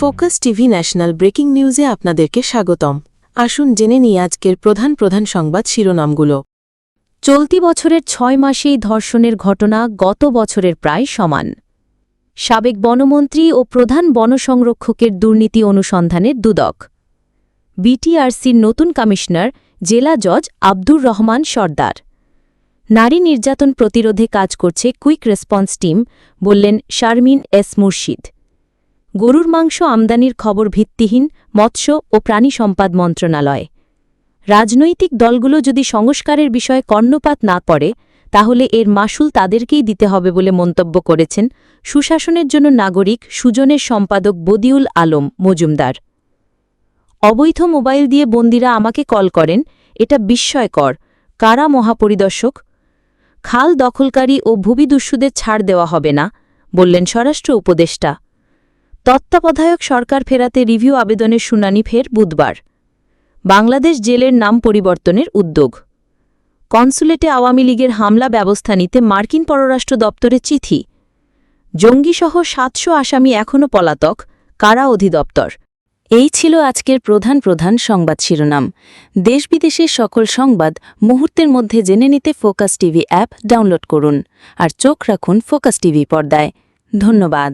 Focus TV national breaking নিউজে আপনাদেরকে স্বাগতম। আসুন জেনে নিই আজকের প্রধান প্রধান সংবাদ শিরোনামগুলো। চলতি বছরের ছয় মাসেই ধর্ষণের ঘটনা গত বছরের প্রায় সমান। সাবেক বনমন্ত্রী ও প্রধান বনসংরক্ষকের দুর্নীতি অনুসন্ধানের দুদক। বিটিআরসির নতুন কমিশনার, জেলা জজ আব্দুর রহমান সর্দার। নারী নির্যাতন প্রতিরোধে কাজ করছে কুইক রেসপন্স টিম, বললেন শারমিন এস মুর্শিদ। গরুর মাংস আমদানির খবর ভিত্তিহীন মৎস্য ও প্রাণী সম্পদ মন্ত্রণালয়। রাজনৈতিক দলগুলো যদি সংস্কারের বিষয়ে কর্ণপাত না করে, তাহলে এর মাসুল তাদেরকেই দিতে হবে বলে মন্তব্য করেছেন সুশাসনের জন্য নাগরিক সুজনের সম্পাদক বদিউল আলম মজুমদার। অবৈধ মোবাইল দিয়ে বন্দিরা আমাকে কল করেন, এটা বিস্ময়কর, কারা মহাপরিদর্শক? খাল দখলকারী ও ভূমিদস্যুদের ছাড় দেওয়া হবে না, বললেন স্বরাষ্ট্র উপদেষ্টা। তত্ত্বাবধায়ক সরকার ফেরাতে রিভিউ আবেদনের শুনানি ফের বুধবার। বাংলাদেশ জেলের নাম পরিবর্তনের উদ্যোগ। কনসুলেটে আওয়ামী লীগের হামলা ব্যবস্থা নিতে মার্কিন পররাষ্ট্র দপ্তরে চিঠি। জঙ্গিসহ সাতশো আসামি এখনও পলাতক, কারা অধিদপ্তর? এই ছিল আজকের প্রধান প্রধান সংবাদ শিরোনাম। দেশ বিদেশের সকল সংবাদ মুহূর্তের মধ্যে জেনে নিতে ফোকাস টিভি অ্যাপ ডাউনলোড করুন আর চোখ রাখুন ফোকাস টিভি পর্দায়। ধন্যবাদ।